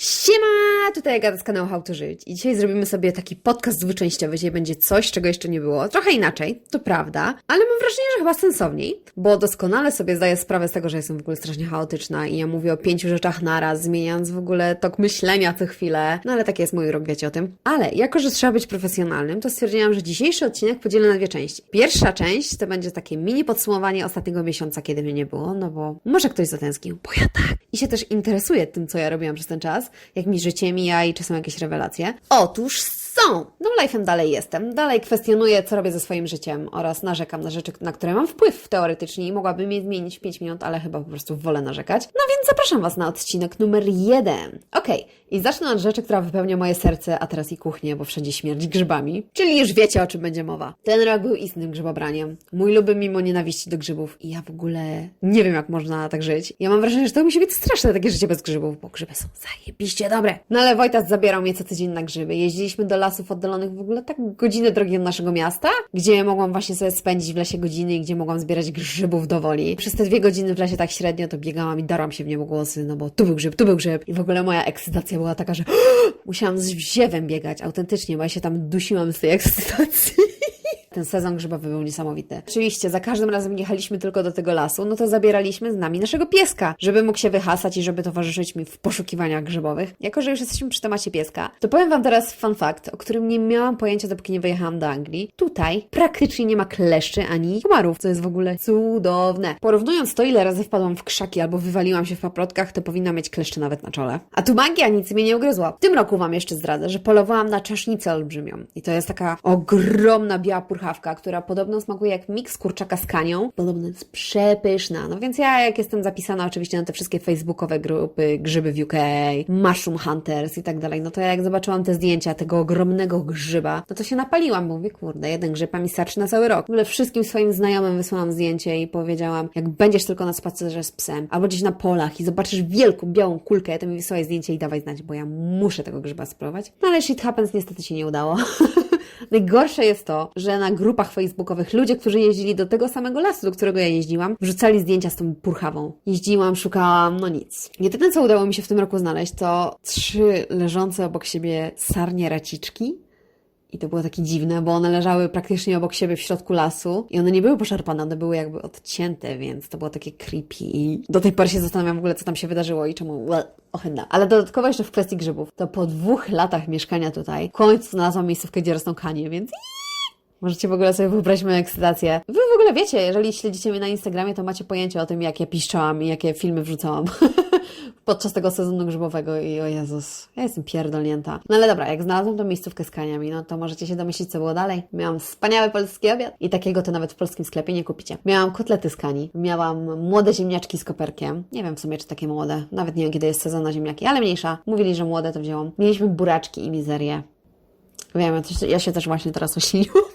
Siema! Tutaj Agata z kanału How to Żyć. I dzisiaj zrobimy sobie taki podcast dwuczęściowy. Dzisiaj będzie coś, czego jeszcze nie było. Trochę inaczej, to prawda, ale mam wrażenie, że chyba sensowniej, bo doskonale sobie zdaję sprawę z tego, że jestem w ogóle strasznie chaotyczna i ja mówię o pięciu rzeczach naraz, zmieniając w ogóle tok myślenia co chwilę. No ale taki jest mój rok, wiecie o tym. Ale jako, że trzeba być profesjonalnym, to stwierdziłam, że dzisiejszy odcinek podzielę na dwie części. Pierwsza część to będzie takie mini podsumowanie ostatniego miesiąca, kiedy mnie nie było, no bo może ktoś zatęsknił, bo ja tak. I się też interesuje tym, co ja robiłam przez ten czas, jak mi życie mija i czy są jakieś rewelacje. Otóż są! No life'em dalej jestem. Dalej kwestionuję, co robię ze swoim życiem oraz narzekam na rzeczy, na które mam wpływ teoretycznie i mogłabym je zmienić w 5 minut, ale chyba po prostu wolę narzekać. No więc zapraszam Was na odcinek numer jeden. Okej, i zacznę od rzeczy, która wypełnia moje serce, a teraz i kuchnię, bo wszędzie śmierdzi grzybami. Czyli już wiecie, o czym będzie mowa. Ten rok był istnym grzybobraniem. Mój luby mimo nienawiści do grzybów i ja w ogóle nie wiem, jak można tak żyć. Ja mam wrażenie, że to musi być straszne takie życie bez grzybów, bo grzyby są zajebiście dobre. No ale Wojtas zabierał mnie co tydzień na grzyby. Jeździliśmy do lasów oddalonych w ogóle tak godzinę drogi od naszego miasta, gdzie mogłam właśnie sobie spędzić w lesie godziny i gdzie mogłam zbierać grzybów do woli. Przez te dwie godziny w lesie tak średnio to biegałam i darłam się w niebo głosy, no bo tu był grzyb, tu był grzyb. I w ogóle moja ekscytacja była taka, że musiałam z wziewem biegać autentycznie, bo ja się tam dusiłam z tej ekscytacji. Ten sezon grzybowy był niesamowity. Oczywiście, za każdym razem jechaliśmy tylko do tego lasu, no to zabieraliśmy z nami naszego pieska, żeby mógł się wyhasać i żeby towarzyszyć mi w poszukiwaniach grzybowych. Jako, że już jesteśmy przy temacie pieska, to powiem Wam teraz fun fact, o którym nie miałam pojęcia, dopóki nie wyjechałam do Anglii. Tutaj praktycznie nie ma kleszczy ani komarów, co jest w ogóle cudowne. Porównując to, ile razy wpadłam w krzaki albo wywaliłam się w paprotkach, to powinna mieć kleszcze nawet na czole. A tu magia nic mnie nie ugryzła. W tym roku Wam jeszcze zdradzę, że polowałam na czasznicę olbrzymią. I to jest taka ogromna biała purchawka, która podobno smakuje jak miks kurczaka z kanią. Podobno jest przepyszna. No więc ja, jak jestem zapisana oczywiście na te wszystkie facebookowe grupy, grzyby w UK, Mushroom Hunters i tak dalej, no to jak zobaczyłam te zdjęcia tego ogromnego grzyba, no to się napaliłam. Mówię, kurde, jeden grzyb mi starczy na cały rok. W ogóle wszystkim swoim znajomym wysłałam zdjęcie i powiedziałam, jak będziesz tylko na spacerze z psem, albo gdzieś na polach i zobaczysz wielką, białą kulkę, to mi wysłaj zdjęcie i dawaj znać, bo ja muszę tego grzyba spróbować. No ale shit happens, niestety się nie udało. Najgorsze jest to, że na grupach facebookowych ludzie, którzy jeździli do tego samego lasu, do którego ja jeździłam, wrzucali zdjęcia z tą purchawą. Jeździłam, szukałam, no nic. Jedyne, co udało mi się w tym roku znaleźć, to trzy leżące obok siebie sarnie raciczki. I to było takie dziwne, bo one leżały praktycznie obok siebie w środku lasu i one nie były poszarpane, one były jakby odcięte, więc to było takie creepy. I do tej pory się zastanawiam w ogóle, co tam się wydarzyło i czemu well, ohydna. Ale dodatkowo jeszcze w kwestii grzybów, to po dwóch latach mieszkania tutaj w końcu znalazłam miejscówkę, gdzie rosną kanie, więc Możecie w ogóle sobie wyobrazić moją ekscytację. Wy w ogóle wiecie, jeżeli śledzicie mnie na Instagramie, to macie pojęcie o tym, jak ja piszczałam i jakie filmy wrzucałam podczas tego sezonu grzybowego i o Jezus, ja jestem pierdolnięta. No ale dobra, jak znalazłam tą miejscówkę z kaniami, no to możecie się domyślić, co było dalej. Miałam wspaniały polski obiad i takiego to nawet w polskim sklepie nie kupicie. Miałam kotlety z kani, miałam młode ziemniaczki z koperkiem. Nie wiem w sumie, czy takie młode. Nawet nie wiem, kiedy jest sezon na ziemniaki, ale mniejsza. Mówili, że młode to wzięłam. Mieliśmy buraczki i mizerię. Wiem, ja się też właśnie teraz ośliniłam.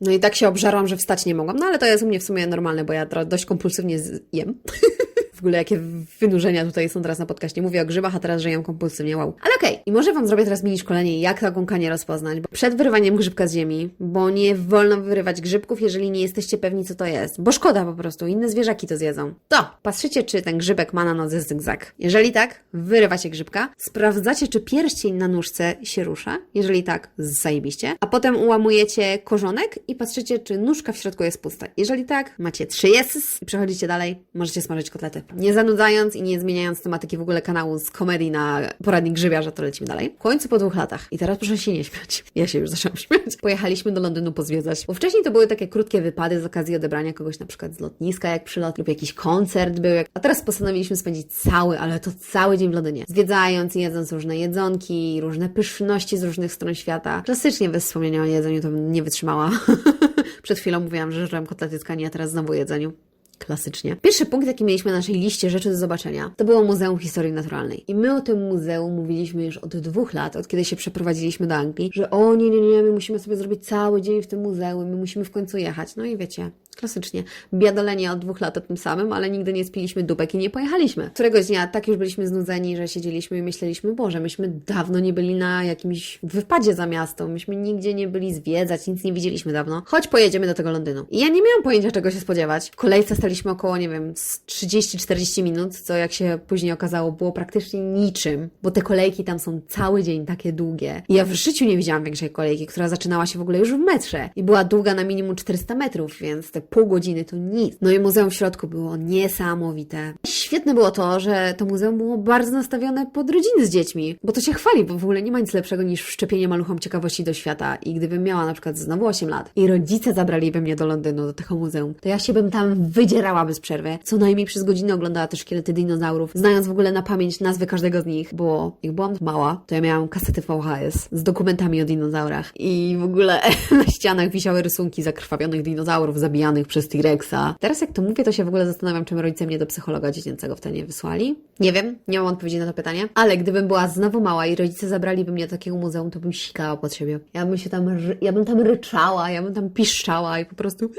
No i tak się obżarłam, że wstać nie mogłam. No ale to jest u mnie w sumie normalne, bo ja dość kompulsywnie jem. W ogóle jakie wynurzenia tutaj są teraz na podcaście. Mówię o grzybach, a teraz, że jem kompulsywnie, wow. Ale okej, i może Wam zrobię teraz mini szkolenie, jak taką kanię rozpoznać. Bo przed wyrywaniem grzybka z ziemi, bo nie wolno wyrywać grzybków, jeżeli nie jesteście pewni, co to jest. Bo szkoda po prostu, inne zwierzaki to zjedzą. To, patrzycie, czy ten grzybek ma na nodze zygzak. Jeżeli tak, wyrywacie grzybka, sprawdzacie, czy pierścień na nóżce się rusza. Jeżeli tak, zajebiście. A potem ułamujecie korzonek i patrzycie, czy nóżka w środku jest pusta. Jeżeli tak, macie trzy yeses i przechodzicie dalej, możecie smażyć kotlety. Nie zanudzając i nie zmieniając tematyki w ogóle kanału z komedii na poradnik grzybiarza, to lecimy dalej. W końcu po dwóch latach. I teraz proszę się nie śmiać. Ja się już zaczęłam śmiać. Pojechaliśmy do Londynu pozwiedzać. Bo wcześniej to były takie krótkie wypady z okazji odebrania kogoś na przykład z lotniska, jak przylot, lub jakiś koncert był. A teraz postanowiliśmy spędzić cały, ale to cały dzień w Londynie. Zwiedzając i jedząc różne jedzonki, różne pyszności z różnych stron świata. Klasycznie bez wspomnienia o jedzeniu to nie wytrzymała. Przed chwilą mówiłam, że żrem kotlety z a teraz znowu o jedzeniu. Klasycznie. Pierwszy punkt, jaki mieliśmy na naszej liście rzeczy do zobaczenia, to było Muzeum Historii Naturalnej. I my o tym muzeum mówiliśmy już od dwóch lat, od kiedy się przeprowadziliśmy do Anglii, że o nie, nie, nie, my musimy sobie zrobić cały dzień w tym muzeum, my musimy w końcu jechać. No i wiecie, Klasycznie. Biadolenie od dwóch lat o tym samym, ale nigdy nie spiliśmy dupek i nie pojechaliśmy. Któregoś dnia tak już byliśmy znudzeni, że siedzieliśmy i myśleliśmy, Boże, myśmy dawno nie byli na jakimś wypadzie za miasto, myśmy nigdzie nie byli zwiedzać, nic nie widzieliśmy dawno. Chodź, pojedziemy do tego Londynu. I ja nie miałam pojęcia, czego się spodziewać. W kolejce staliśmy około, nie wiem, z 30-40 minut, co jak się później okazało, było praktycznie niczym, bo te kolejki tam są cały dzień takie długie. I ja w życiu nie widziałam większej kolejki, która zaczynała się w ogóle już w metrze i była długa na minimum 400 metrów, więc te pół godziny to nic. No i muzeum w środku było niesamowite. Świetne było to, że to muzeum było bardzo nastawione pod rodziny z dziećmi, bo to się chwali, bo w ogóle nie ma nic lepszego niż wszczepienie maluchom ciekawości do świata. I gdybym miała na przykład znowu 8 lat i rodzice zabraliby mnie do Londynu, do tego muzeum, to ja się bym tam wydzierała bez przerwy. Co najmniej przez godzinę oglądała te szkielety dinozaurów, znając w ogóle na pamięć nazwy każdego z nich, bo jak byłam mała, to ja miałam kasety VHS z dokumentami o dinozaurach i w ogóle na ścianach wisiały rysunki zakrwawionych dinozaurów zabijanych przez T-Rexa. Teraz jak to mówię, to się w ogóle zastanawiam, czym rodzice mnie do psychologa dziecięcego wtedy nie wysłali. Nie wiem, nie mam odpowiedzi na to pytanie, ale gdybym była znowu mała i rodzice zabraliby mnie do takiego muzeum, to bym sikała pod siebie. Ja bym się tam, ja bym tam ryczała, ja bym tam piszczała i po prostu...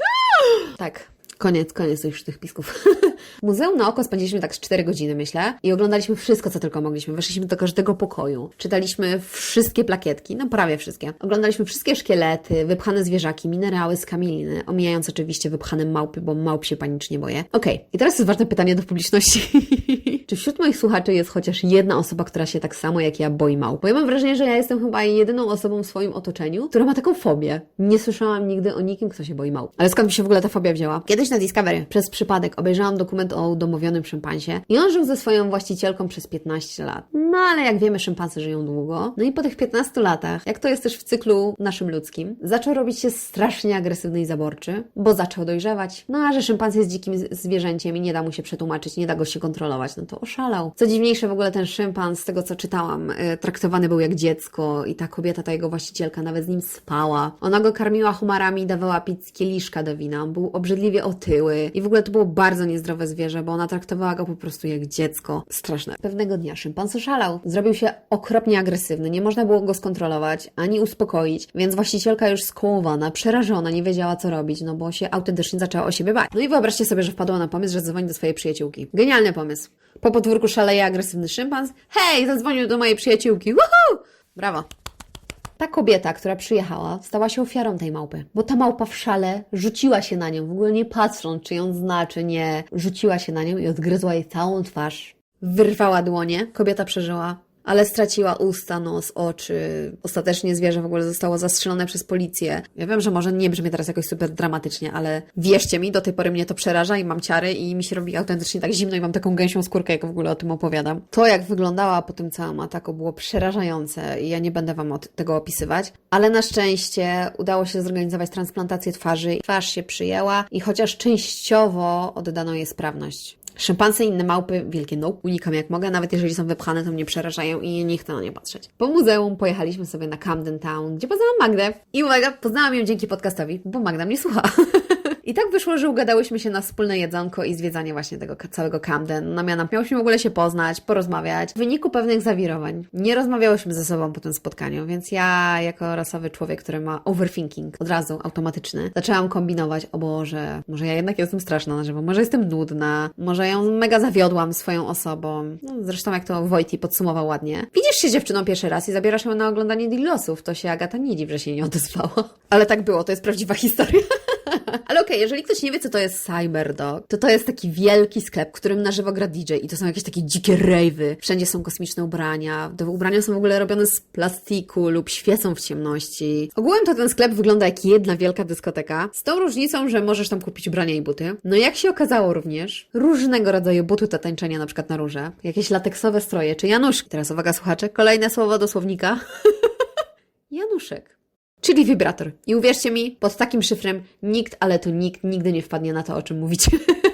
Tak, Koniec, koniec już tych pisków. Muzeum na oko spędziliśmy tak z 4 godziny, myślę, i oglądaliśmy wszystko, co tylko mogliśmy. Weszliśmy do każdego pokoju, czytaliśmy wszystkie plakietki, no prawie wszystkie. Oglądaliśmy wszystkie szkielety, wypchane zwierzaki, minerały z kamiliny, omijając oczywiście wypchane małpy, bo małp się panicznie boję. Okej, i teraz jest ważne pytanie do publiczności. Czy wśród moich słuchaczy jest chociaż jedna osoba, która się tak samo jak ja boi małp? Bo ja mam wrażenie, że ja jestem chyba jedyną osobą w swoim otoczeniu, która ma taką fobię. Nie słyszałam nigdy o nikim, kto się boi małp. Ale skąd mi się w ogóle ta fobia wzięła? Kiedyś na Discovery przez przypadek obejrzałam dokument o udomowionym szympansie i on żył ze swoją właścicielką przez 15 lat. No ale jak wiemy, szympansy żyją długo. No i po tych 15 latach, jak to jest też w cyklu naszym ludzkim, zaczął robić się strasznie agresywny i zaborczy, bo zaczął dojrzewać. No a że szympans jest dzikim zwierzęciem i nie da mu się przetłumaczyć, nie da go się kontrolować, no to oszalał. Co dziwniejsze, w ogóle ten szympans, z tego co czytałam, y, traktowany był jak dziecko i ta kobieta, ta jego właścicielka nawet z nim spała. Ona go karmiła humarami i dawała pić z kieliszka do wina. Był obrzydliwie otyły i w ogóle to było bardzo niezdrowe zwierzę, bo ona traktowała go po prostu jak dziecko. Straszne. Pewnego dnia szympans oszalał. Zrobił się okropnie agresywny. Nie można było go skontrolować ani uspokoić, więc właścicielka już skołowana, przerażona, nie wiedziała co robić, no bo się autentycznie zaczęła o siebie bać. No i wyobraźcie sobie, że wpadła na pomysł, że zadzwoni do swojej przyjaciółki. Genialny pomysł. Po podwórku szaleje agresywny szympans. Hej, zadzwonił do mojej przyjaciółki. Woohoo! Brawo. Ta kobieta, która przyjechała, stała się ofiarą tej małpy, bo ta małpa w szale rzuciła się na nią, w ogóle nie patrząc, czy ją zna, czy nie. Rzuciła się na nią i odgryzła jej całą twarz. Wyrwała dłonie, kobieta przeżyła, ale straciła usta, nos, oczy. Ostatecznie zwierzę w ogóle zostało zastrzelone przez policję. Ja wiem, że może nie brzmi teraz jakoś super dramatycznie, ale wierzcie mi, do tej pory mnie to przeraża i mam ciary i mi się robi autentycznie tak zimno i mam taką gęsią skórkę, jak w ogóle o tym opowiadam. To, jak wyglądała po tym całym ataku, było przerażające i ja nie będę Wam od tego opisywać, ale na szczęście udało się zorganizować transplantację twarzy. Twarz się przyjęła i chociaż częściowo oddano jej sprawność. Szympansy i inne małpy, wielkie no, unikam jak mogę, nawet jeżeli są wypchane, to mnie przerażają i nie chcę na nie patrzeć. Po muzeum pojechaliśmy sobie na Camden Town, gdzie poznałam Magdę. I uwaga, poznałam ją dzięki podcastowi, bo Magda mnie słucha. I tak wyszło, że ugadałyśmy się na wspólne jedzonko i zwiedzanie właśnie tego całego Camden. No miano, miałyśmy w ogóle się poznać, porozmawiać. W wyniku pewnych zawirowań nie rozmawiałyśmy ze sobą po tym spotkaniu, więc ja jako rasowy człowiek, który ma overthinking od razu automatyczny, zaczęłam kombinować, o Boże, może ja jednak jestem straszna na żywo, może jestem nudna, może ją mega zawiodłam swoją osobą. No, zresztą jak to Wojti podsumował ładnie. Widzisz się dziewczyną pierwszy raz i zabierasz ją na oglądanie Dillosów, to się Agata nie dziw, że się nie odezwała. Ale tak było, to jest prawdziwa historia. Ale okej, jeżeli ktoś nie wie, co to jest Cyberdog, to to jest taki wielki sklep, w którym na żywo gra DJ i to są jakieś takie dzikie rave'y. Wszędzie są kosmiczne ubrania. Te ubrania są w ogóle robione z plastiku lub świecą w ciemności. Ogółem to ten sklep wygląda jak jedna wielka dyskoteka, z tą różnicą, że możesz tam kupić ubrania i buty. No jak się okazało również, różnego rodzaju buty do tańczenia, na przykład na róże, jakieś lateksowe stroje, czy Janusz. Teraz uwaga słuchacze, kolejne słowo do słownika. Januszek. Czyli wibrator. I uwierzcie mi, pod takim szyfrem nikt, ale to nikt nigdy nie wpadnie na to, o czym mówicie.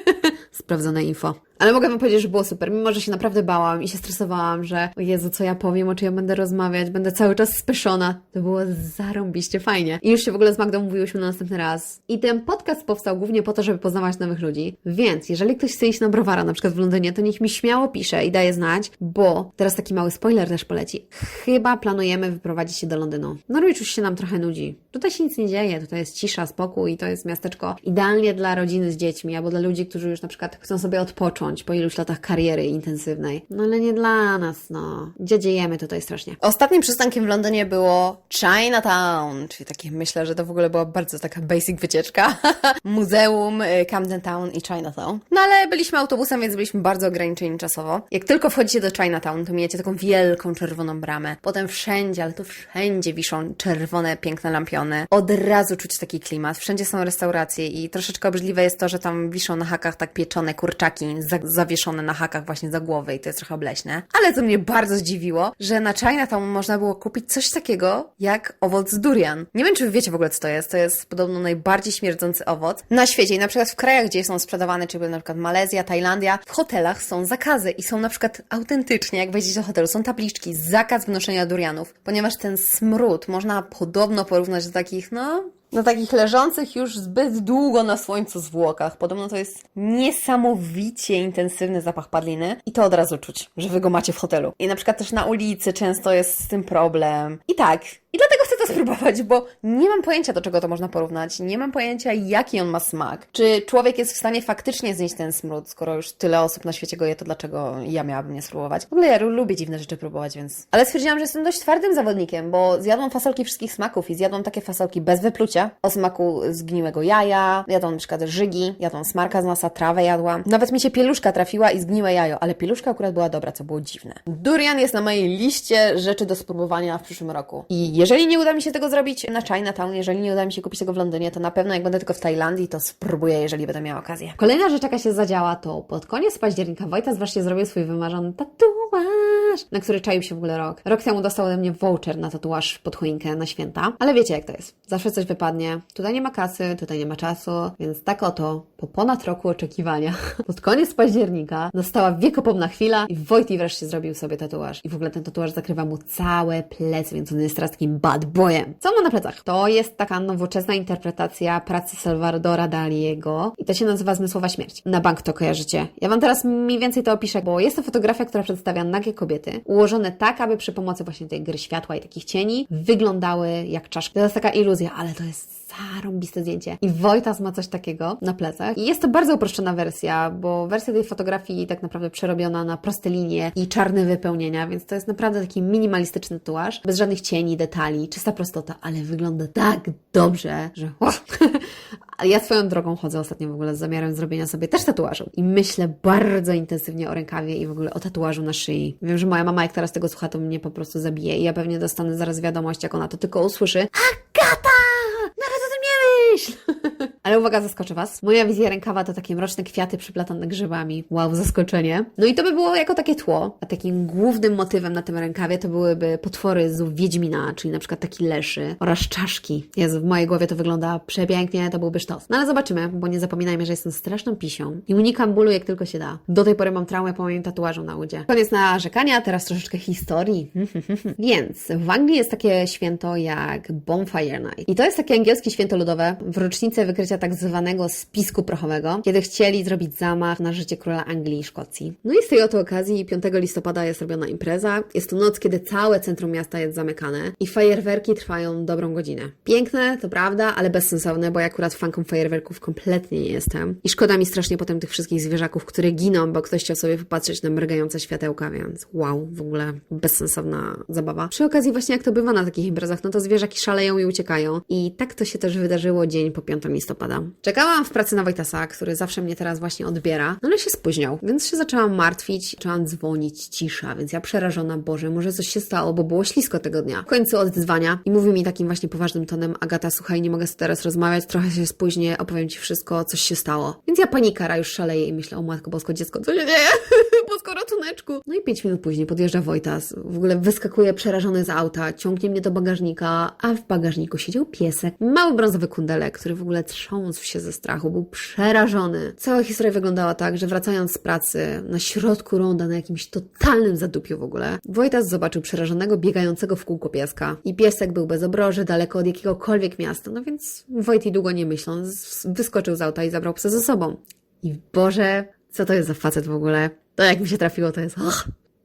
Sprawdzone info. Ale mogę Wam powiedzieć, że było super, mimo że się naprawdę bałam i się stresowałam, że o Jezu, co ja powiem, o czym ja będę rozmawiać, będę cały czas speszona. To było zarąbiście fajnie. I już się w ogóle z Magdą mówiłyśmy na następny raz. I ten podcast powstał głównie po to, żeby poznawać nowych ludzi. Więc jeżeli ktoś chce iść na browara, na przykład w Londynie, to niech mi śmiało pisze i daje znać, bo teraz taki mały spoiler też poleci. Chyba planujemy wyprowadzić się do Londynu. Norwich już się nam trochę nudzi. Tutaj się nic nie dzieje, tutaj jest cisza, spokój i to jest miasteczko idealnie dla rodziny z dziećmi albo dla ludzi, którzy już na przykład chcą sobie odpocząć po iluś latach kariery intensywnej. No ale nie dla nas, no. Dziadziejemy tutaj strasznie. Ostatnim przystankiem w Londynie było Chinatown, czyli takie myślę, że to w ogóle była bardzo taka basic wycieczka. Muzeum y, Camden Town i Chinatown. No ale byliśmy autobusem, więc byliśmy bardzo ograniczeni czasowo. Jak tylko wchodzicie do Chinatown, to mijacie taką wielką czerwoną bramę. Potem wszędzie, ale to wszędzie wiszą czerwone, piękne lampiony. Od razu czuć taki klimat. Wszędzie są restauracje i troszeczkę obrzydliwe jest to, że tam wiszą na hakach tak pieczone kurczaki za zawieszone na hakach właśnie za głowę i to jest trochę obleśne. Ale co mnie bardzo zdziwiło, że na Chinatown można było kupić coś takiego jak owoc durian. Nie wiem, czy wy wiecie w ogóle, co to jest. To jest podobno najbardziej śmierdzący owoc na świecie i na przykład w krajach, gdzie są sprzedawane, czyli na przykład Malezja, Tajlandia, w hotelach są zakazy i są na przykład autentycznie, jak wejdziecie do hotelu, są tabliczki, zakaz wnoszenia durianów, ponieważ ten smród można podobno porównać do takich, no, do takich leżących już zbyt długo na słońcu zwłokach. Podobno to jest niesamowicie intensywny zapach padliny i to od razu czuć, że wy go macie w hotelu. I na przykład też na ulicy często jest z tym problem. I tak, i dlatego spróbować, bo nie mam pojęcia, do czego to można porównać. Nie mam pojęcia, jaki on ma smak. Czy człowiek jest w stanie faktycznie znieść ten smród, skoro już tyle osób na świecie go je, to dlaczego ja miałabym nie spróbować? W ogóle ja lubię dziwne rzeczy próbować, więc... Ale stwierdziłam, że jestem dość twardym zawodnikiem, bo zjadłam fasolki wszystkich smaków i zjadłam takie fasolki bez wyplucia, o smaku zgniłego jaja, jadłam na przykład żygi, jadłam smarka z nosa, trawę jadłam. Nawet mi się pieluszka trafiła i zgniłe jajo, ale pieluszka akurat była dobra, co było dziwne. Durian jest na mojej liście rzeczy do spróbowania w przyszłym roku. I jeżeli nie uda mi się tego zrobić na Chinatown, jeżeli nie uda mi się kupić tego w Londynie, to na pewno jak będę tylko w Tajlandii, to spróbuję, jeżeli będę miała okazję. Kolejna rzecz, jaka się zadziała, to pod koniec października Wojtas wreszcie zrobił swój wymarzony tatuaż, na który czaił się w ogóle rok. Rok temu dostał ode mnie voucher na tatuaż pod choinkę na święta, ale wiecie jak to jest. Zawsze coś wypadnie. Tutaj nie ma kasy, tutaj nie ma czasu, więc tak oto, po ponad roku oczekiwania, pod koniec października nastała wiekopomna chwila i Wojty wreszcie zrobił sobie tatuaż. I w ogóle ten tatuaż zakrywa mu całe plecy, więc on jest teraz takim bad boyem. Co ma na plecach? To jest taka nowoczesna interpretacja pracy Salvadora Daliego i to się nazywa Zmysłowa Śmierć. Na bank to kojarzycie. Ja Wam teraz mniej więcej to opiszę, bo jest to fotografia, która przedstawia nagie kobiety, ułożone tak, aby przy pomocy właśnie tej gry światła i takich cieni wyglądały jak czaszki. To jest taka iluzja, ale to jest zarąbiste zdjęcie. I Wojtas ma coś takiego na plecach. I jest to bardzo uproszczona wersja, bo wersja tej fotografii tak naprawdę przerobiona na proste linie i czarne wypełnienia, więc to jest naprawdę taki minimalistyczny tatuaż, bez żadnych cieni, detali, czysta prostota, ale wygląda tak dobrze, że Ale ja swoją drogą chodzę ostatnio w ogóle z zamiarem zrobienia sobie też tatuażu. I myślę bardzo intensywnie o rękawie i w ogóle o tatuażu na szyi. Wiem, że moja mama jak teraz tego słucha, to mnie po prostu zabije i ja pewnie dostanę zaraz wiadomość, jak ona to tylko usłyszy. Agata! Nawet o tym nie myśl! Ale uwaga, zaskoczę Was. Moja wizja rękawa to takie mroczne kwiaty przyplatane grzybami. Wow, zaskoczenie. No i to by było jako takie tło. A takim głównym motywem na tym rękawie to byłyby potwory z Wiedźmina, czyli na przykład taki leszy oraz czaszki. Jezu, w mojej głowie to wygląda przepięknie, to byłby sztos. No ale zobaczymy, bo nie zapominajmy, że jestem straszną pisią i unikam bólu jak tylko się da. Do tej pory mam traumę po moim tatuażu na udzie. Koniec narzekania, teraz troszeczkę historii. Więc w Anglii jest takie święto jak Bonfire Night. I to jest takie angielskie święto ludowe w rocznicę wykrycia tak zwanego spisku prochowego, kiedy chcieli zrobić zamach na życie króla Anglii i Szkocji. No i z tej oto okazji 5 listopada jest robiona impreza. Jest to noc, kiedy całe centrum miasta jest zamykane i fajerwerki trwają dobrą godzinę. Piękne, to prawda, ale bezsensowne, bo ja akurat fanką fajerwerków kompletnie nie jestem. I szkoda mi strasznie potem tych wszystkich zwierzaków, które giną, bo ktoś chciał sobie popatrzeć na mrygające światełka, więc wow, w ogóle bezsensowna zabawa. Przy okazji właśnie jak to bywa na takich imprezach, no to zwierzaki szaleją i uciekają. I tak to się też wydarzyło dzień po 5 listopada. Czekałam w pracy na Wojtasa, który zawsze mnie teraz właśnie odbiera, no ale się spóźniał, więc się zaczęłam martwić, zaczęłam dzwonić, cisza, więc ja przerażona, Boże, może coś się stało, bo było ślisko tego dnia. W końcu oddzwania i mówi mi takim właśnie poważnym tonem, Agata, słuchaj, nie mogę teraz rozmawiać, trochę się spóźnię, opowiem Ci wszystko, coś się stało. Więc ja panikara już szaleję i myślę, o Matko Bosko, dziecko, co się dzieje? pomóż, ratuneczku. No i pięć minut później podjeżdża Wojtas, w ogóle wyskakuje przerażony z auta, ciągnie mnie do bagażnika, a w bagażniku siedział piesek, mały brązowy kundelek, który w ogóle trząsł się ze strachu, był przerażony. Cała historia wyglądała tak, że wracając z pracy, na środku ronda, na jakimś totalnym zadupiu w ogóle, Wojtas zobaczył przerażonego, biegającego w kółko pieska. I piesek był bez obroży, daleko od jakiegokolwiek miasta, no więc Wojty długo nie myśląc, wyskoczył z auta i zabrał psa ze sobą. I Boże, co to jest za facet w ogóle? To jak mi się trafiło, to jest...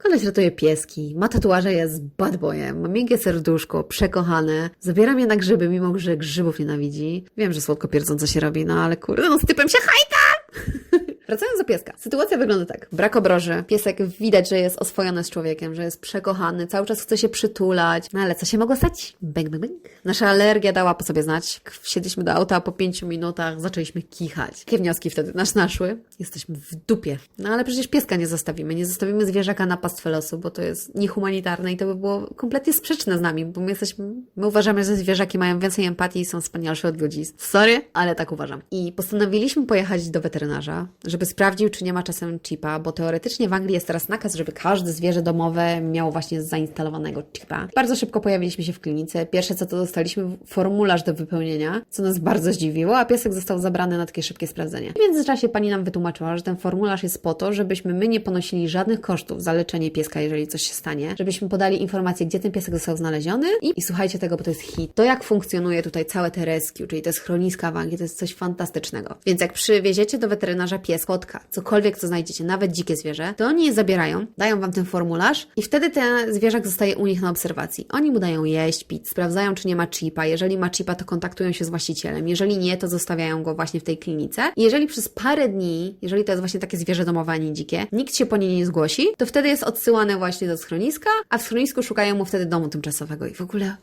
Koleś ratuje pieski, ma tatuaże, jest bad boyem, ma miękkie serduszko, przekochane, zabiera mnie na grzyby, mimo że grzybów nienawidzi. Wiem, że słodko pierdząco się robi, no ale kurde, no z typem się hajta! Wracając do pieska. Sytuacja wygląda tak. Brak obroży. Piesek widać, że jest oswojony z człowiekiem, że jest przekochany, cały czas chce się przytulać. No ale co się mogło stać? Bang, bang, bang. Nasza alergia dała po sobie znać. Wsiedliśmy do auta, po pięciu minutach zaczęliśmy kichać. Jakie wnioski wtedy nas naszły? Jesteśmy w dupie. No ale przecież pieska nie zostawimy. Nie zostawimy zwierzaka na pastwę losu, bo to jest niehumanitarne i to by było kompletnie sprzeczne z nami, bo my jesteśmy, my uważamy, że zwierzaki mają więcej empatii i są wspanialsze od ludzi. Sorry, ale tak uważam. I postanowiliśmy pojechać do weterynarza, żeby sprawdził, czy nie ma czasem chipa, bo teoretycznie w Anglii jest teraz nakaz, żeby każde zwierzę domowe miało właśnie zainstalowanego chipa. Bardzo szybko pojawiliśmy się w klinice. Pierwsze co to dostaliśmy formularz do wypełnienia, co nas bardzo zdziwiło, a piesek został zabrany na takie szybkie sprawdzenie. W międzyczasie pani nam wytłumaczyła, że ten formularz jest po to, żebyśmy my nie ponosili żadnych kosztów za leczenie pieska, jeżeli coś się stanie, żebyśmy podali informację, gdzie ten piesek został znaleziony i, i słuchajcie tego, bo to jest hit. To jak funkcjonuje tutaj całe te rescue, czyli te schroniska w Anglii, to jest coś fantastycznego. Więc jak przywieziecie do weterynarza pies, kotka, cokolwiek co znajdziecie, nawet dzikie zwierzę, to oni je zabierają, dają wam ten formularz i wtedy ten zwierzak zostaje u nich na obserwacji. Oni mu dają jeść, pić, sprawdzają, czy nie ma chipa. Jeżeli ma chipa, to kontaktują się z właścicielem. Jeżeli nie, to zostawiają go właśnie w tej klinice. I jeżeli przez parę dni, jeżeli to jest właśnie takie zwierzę domowe, a nie dzikie, nikt się po nie nie zgłosi, to wtedy jest odsyłane właśnie do schroniska, a w schronisku szukają mu wtedy domu tymczasowego. I w ogóle...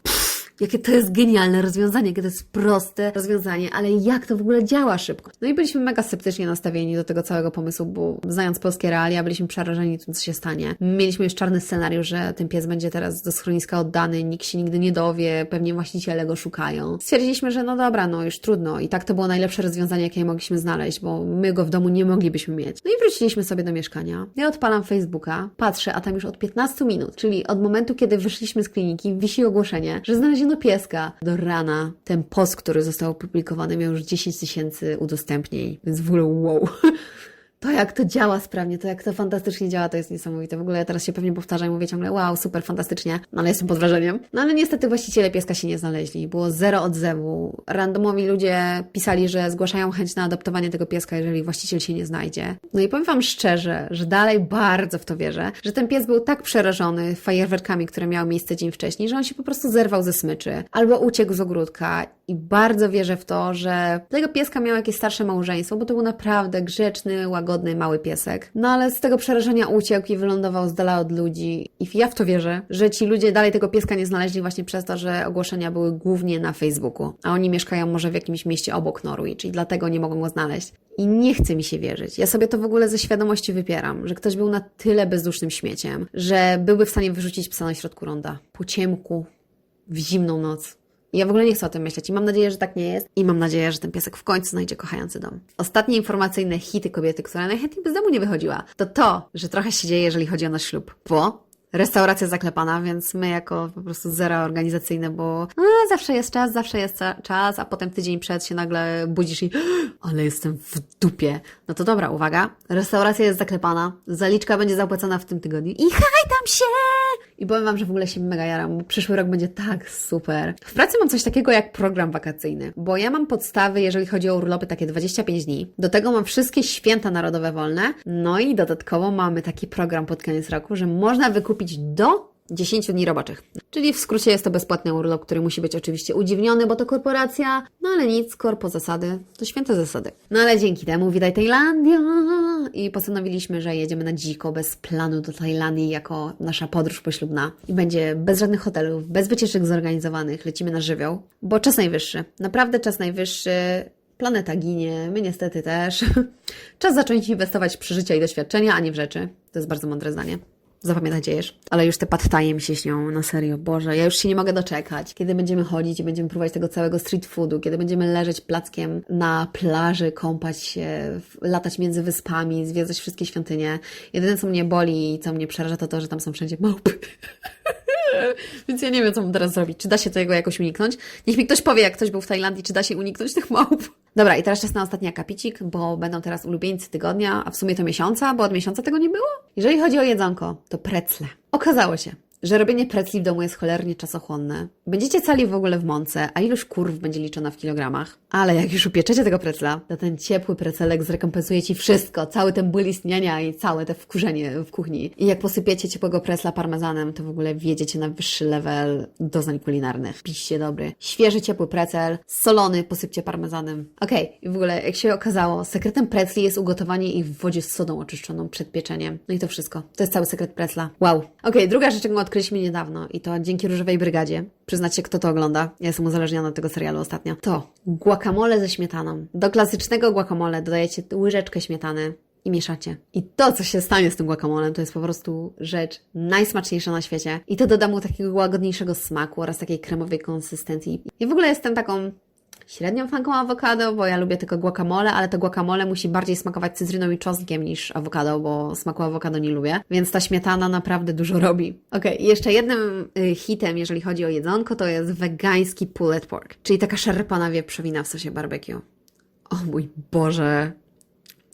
Jakie to jest genialne rozwiązanie, jakie to jest proste rozwiązanie, ale jak to w ogóle działa szybko. No i byliśmy mega sceptycznie nastawieni do tego całego pomysłu, bo znając polskie realia, byliśmy przerażeni tym, co się stanie. Mieliśmy już czarny scenariusz, że ten pies będzie teraz do schroniska oddany, nikt się nigdy nie dowie, pewnie właściciele go szukają. Stwierdziliśmy, że no dobra, no już trudno. I tak to było najlepsze rozwiązanie, jakie mogliśmy znaleźć, bo my go w domu nie moglibyśmy mieć. No i wróciliśmy sobie do mieszkania. Ja odpalam Facebooka, patrzę, a tam już od 15 minut, czyli od momentu, kiedy wyszliśmy z kliniki, wisi ogłoszenie, że znaleziono pieska. Do rana ten post, który został opublikowany, miał już 10 tysięcy udostępnień, więc w ogóle wow. To jak to działa sprawnie, to jak to fantastycznie działa, to jest niesamowite. W ogóle ja teraz się pewnie powtarzam i mówię ciągle, wow, super, fantastycznie, no ale jestem pod wrażeniem. No ale niestety właściciele pieska się nie znaleźli. Było zero odzewu. Randomowi ludzie pisali, że zgłaszają chęć na adoptowanie tego pieska, jeżeli właściciel się nie znajdzie. No i powiem Wam szczerze, że dalej bardzo w to wierzę, że ten pies był tak przerażony fajerwerkami, które miały miejsce dzień wcześniej, że on się po prostu zerwał ze smyczy albo uciekł z ogródka i bardzo wierzę w to, że tego pieska miał jakieś starsze małżeństwo, bo to był naprawdę grzeczny, łagodny, mały piesek. No ale z tego przerażenia uciekł i wylądował z dala od ludzi. I ja w to wierzę, że ci ludzie dalej tego pieska nie znaleźli właśnie przez to, że ogłoszenia były głównie na Facebooku, a oni mieszkają może w jakimś mieście obok Norwich, czyli dlatego nie mogą go znaleźć. I nie chce mi się wierzyć. Ja sobie to w ogóle ze świadomości wypieram, że ktoś był na tyle bezdusznym śmieciem, że byłby w stanie wyrzucić psa na środku ronda. Po ciemku, w zimną noc. Ja w ogóle nie chcę o tym myśleć i mam nadzieję, że tak nie jest. I mam nadzieję, że ten piesek w końcu znajdzie kochający dom. Ostatnie informacyjne hity kobiety, która najchętniej by z domu nie wychodziła, to to, że trochę się dzieje, jeżeli chodzi o nasz ślub. Bo restauracja zaklepana, więc my jako po prostu zera organizacyjne, bo a, zawsze jest czas, zawsze jest czas, a potem tydzień przed się nagle budzisz i ale jestem w dupie. No to dobra, uwaga, restauracja jest zaklepana, zaliczka będzie zapłacona w tym tygodniu i hajtam się! I powiem Wam, że w ogóle się mega jaram, przyszły rok będzie tak super. W pracy mam coś takiego jak program wakacyjny, bo ja mam podstawy, jeżeli chodzi o urlopy, takie 25 dni. Do tego mam wszystkie święta narodowe wolne, no i dodatkowo mamy taki program pod koniec roku, że można wykupić do 10 dni roboczych. Czyli w skrócie jest to bezpłatny urlop, który musi być oczywiście udziwniony, bo to korporacja, no ale nic, korpo zasady, to święte zasady. No ale dzięki temu widaj Tajlandia i postanowiliśmy, że jedziemy na dziko, bez planu do Tajlandii jako nasza podróż poślubna. I będzie bez żadnych hotelów, bez wycieczek zorganizowanych, lecimy na żywioł, bo czas najwyższy, naprawdę czas najwyższy, Planeta ginie, my niestety też. Czas zacząć inwestować w przeżycia i doświadczenia, a nie w rzeczy. To jest bardzo mądre zdanie. Zapamiętajcie jesz. Ale już te pattaje mi się śnią, na serio, Boże, ja już się nie mogę doczekać. Kiedy będziemy chodzić i będziemy próbować tego całego street foodu, kiedy będziemy leżeć plackiem na plaży, kąpać się, latać między wyspami, zwiedzać wszystkie świątynie. Jedyne, co mnie boli i co mnie przeraża, to to, że tam są wszędzie małpy. Więc ja nie wiem, co mam teraz zrobić. Czy da się tego jakoś uniknąć? Niech mi ktoś powie, jak ktoś był w Tajlandii, czy da się uniknąć tych małp. Dobra, i teraz czas na ostatni akapicik, bo będą teraz ulubieńcy tygodnia, a w sumie to miesiąca, bo od miesiąca tego nie było. Jeżeli chodzi o jedzonko, to precle. Okazało się, że robienie precli w domu jest cholernie czasochłonne. Będziecie cali w ogóle w mące, a ilość kurw będzie liczona w kilogramach. Ale jak już upieczecie tego precla, to ten ciepły precelek zrekompensuje Ci wszystko, cały ten ból istnienia i całe te wkurzenie w kuchni. I jak posypiecie ciepłego precla parmezanem, to w ogóle wjedziecie na wyższy level doznań kulinarnych. Piście dobry. Świeży, ciepły precel, solony, posypcie parmezanem. Okej, i w ogóle jak się okazało, sekretem precli jest ugotowanie ich w wodzie z sodą oczyszczoną przed pieczeniem. No i to wszystko. To jest cały sekret precla. Wow. Okej, druga rzecz, jaką odkryliśmy niedawno i to dzięki Różowej Brygadzie. Przyznacie, kto to ogląda. Ja jestem uzależniona od tego serialu ostatnio. To guacamole ze śmietaną. Do klasycznego guacamole dodajecie łyżeczkę śmietany i mieszacie. I to, co się stanie z tym guacamolem, to jest po prostu rzecz najsmaczniejsza na świecie. I to doda mu takiego łagodniejszego smaku oraz takiej kremowej konsystencji. I w ogóle jestem taką średnią fanką awokado, bo ja lubię tylko guacamole, ale to guacamole musi bardziej smakować cytryną i czosnkiem niż awokado, bo smaku awokado nie lubię, więc ta śmietana naprawdę dużo robi. I jeszcze jednym y, hitem, jeżeli chodzi o jedzonko, to jest wegański pulled pork, czyli taka szarpana wieprzowina w sosie barbecue. O mój Boże.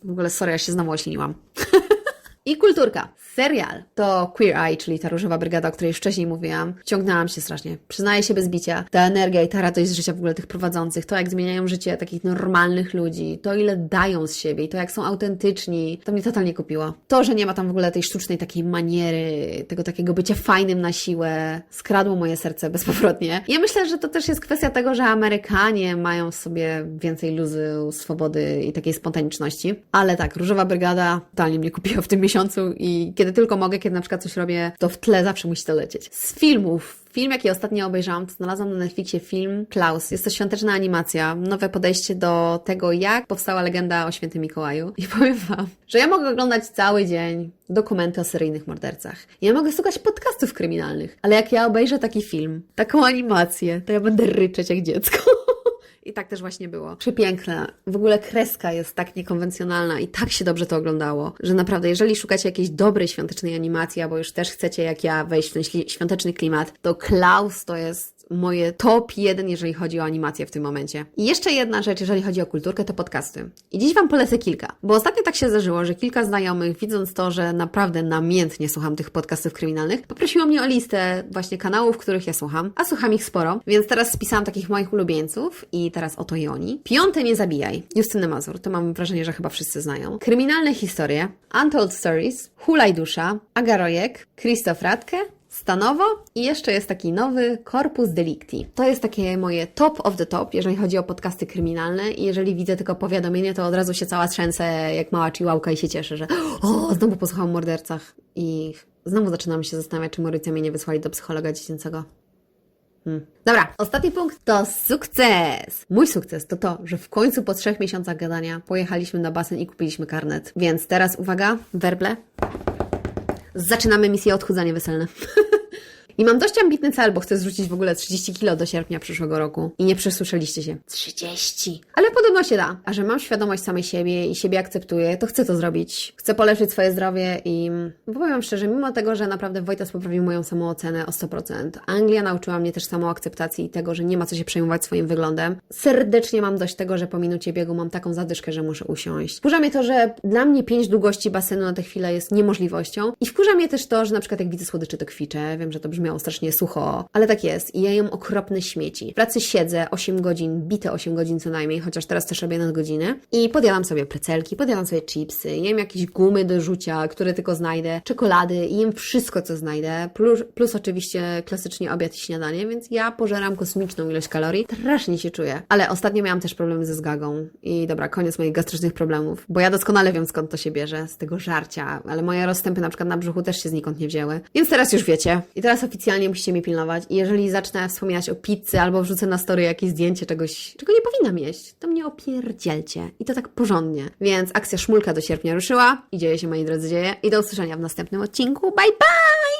W ogóle sorry, ja się znowu ośliniłam. I kulturka. Serial to Queer Eye, czyli ta różowa brygada, o której już wcześniej mówiłam. Wciągnęłam się strasznie. Przyznaję się bez bicia. Ta energia i ta radość z życia w ogóle tych prowadzących, to jak zmieniają życie takich normalnych ludzi, to ile dają z siebie i to jak są autentyczni, to mnie totalnie kupiło. To, że nie ma tam w ogóle tej sztucznej takiej maniery, tego takiego bycia fajnym na siłę, skradło moje serce bezpowrotnie. Ja myślę, że to też jest kwestia tego, że Amerykanie mają w sobie więcej luzu, swobody i takiej spontaniczności. Ale tak, Różowa Brygada totalnie mnie kupiła w tym miesiącu i kiedy tylko mogę, kiedy na przykład coś robię, to w tle zawsze musi to lecieć. Z filmów, film jaki ostatnio obejrzałam, znalazłam na Netflixie film Klaus. Jest to świąteczna animacja, nowe podejście do tego, jak powstała legenda o świętym Mikołaju. I powiem Wam, że ja mogę oglądać cały dzień dokumenty o seryjnych mordercach. Ja mogę słuchać podcastów kryminalnych, ale jak ja obejrzę taki film, taką animację, to ja będę ryczeć jak dziecko. I tak też właśnie było. Przepiękne. W ogóle kreska jest tak niekonwencjonalna i tak się dobrze to oglądało, że naprawdę, jeżeli szukacie jakiejś dobrej świątecznej animacji, albo już też chcecie, jak ja, wejść w ten świąteczny klimat, to Klaus to jest moje top jeden, jeżeli chodzi o animację w tym momencie. I jeszcze jedna rzecz, jeżeli chodzi o kulturkę, to podcasty. I dziś Wam polecę kilka, bo ostatnio tak się zdarzyło, że kilka znajomych, widząc to, że naprawdę namiętnie słucham tych podcastów kryminalnych, poprosiło mnie o listę właśnie kanałów, których ja słucham, a słucham ich sporo, więc teraz spisałam takich moich ulubieńców i teraz oto i oni. Piąte Nie Zabijaj, Justyny Mazur, to mam wrażenie, że chyba wszyscy znają. Kryminalne historie, Untold Stories, Hulaj Dusza, Agarojek, Krzysztof Radke, Stanowo i jeszcze jest taki nowy Corpus Delicti. To jest takie moje top of the top, jeżeli chodzi o podcasty kryminalne i jeżeli widzę tylko powiadomienie, to od razu się cała trzęsę jak mała chihuahua i się cieszę, że o, znowu posłuchałam o mordercach i znowu zaczynam się zastanawiać, czy Mauricja mnie nie wysłali do psychologa dziecięcego. Hmm. Dobra, ostatni punkt to sukces. Mój sukces to to, że w końcu po trzech miesiącach gadania pojechaliśmy na basen i kupiliśmy karnet. Więc teraz uwaga, werble. Zaczynamy misję odchudzanie weselne. I mam dość ambitny cel, bo chcę zrzucić w ogóle 30 kilo do sierpnia przyszłego roku. I nie przesłyszeliście się. 30. Ale podobno się da. A że mam świadomość samej siebie i siebie akceptuję, to chcę to zrobić. Chcę polepszyć swoje zdrowie i bo powiem szczerze, mimo tego, że naprawdę Wojtas poprawił moją samoocenę o 100%, Anglia nauczyła mnie też samoakceptacji i tego, że nie ma co się przejmować swoim wyglądem. Serdecznie mam dość tego, że po minucie biegu mam taką zadyszkę, że muszę usiąść. Wkurza mnie to, że dla mnie pięć długości basenu na tę chwilę jest niemożliwością i wkurza mnie też to, że na przykład jak widzę słodyczy, to kwiczę. Wiem, że to brzmiało strasznie sucho, ale tak jest i ja jem okropne śmieci. W pracy siedzę 8 godzin, bite 8 godzin co najmniej, chociaż teraz też robię nadgodziny i podjadam sobie precelki, podjadam sobie chipsy, jem jakieś gumy do rzucia, które tylko znajdę, czekolady i jem wszystko, co znajdę, plus, plus oczywiście klasycznie obiad i śniadanie, więc ja pożeram kosmiczną ilość kalorii. Strasznie się czuję. Ale ostatnio miałam też problemy ze zgagą i dobra, koniec moich gastrycznych problemów, bo ja doskonale wiem skąd to się bierze, z tego żarcia, ale moje rozstępy na przykład na brzuchu też się znikąd nie wzięły. Więc teraz już wiecie. I teraz oficjalnie musicie mnie pilnować i jeżeli zacznę wspominać o pizzy albo wrzucę na story jakieś zdjęcie czegoś, czego nie powinnam jeść, to mnie opierdzielcie. I to tak porządnie. Więc akcja szmulka do sierpnia ruszyła i dzieje się, moi drodzy, dzieje. I do usłyszenia w następnym odcinku. Bye, bye!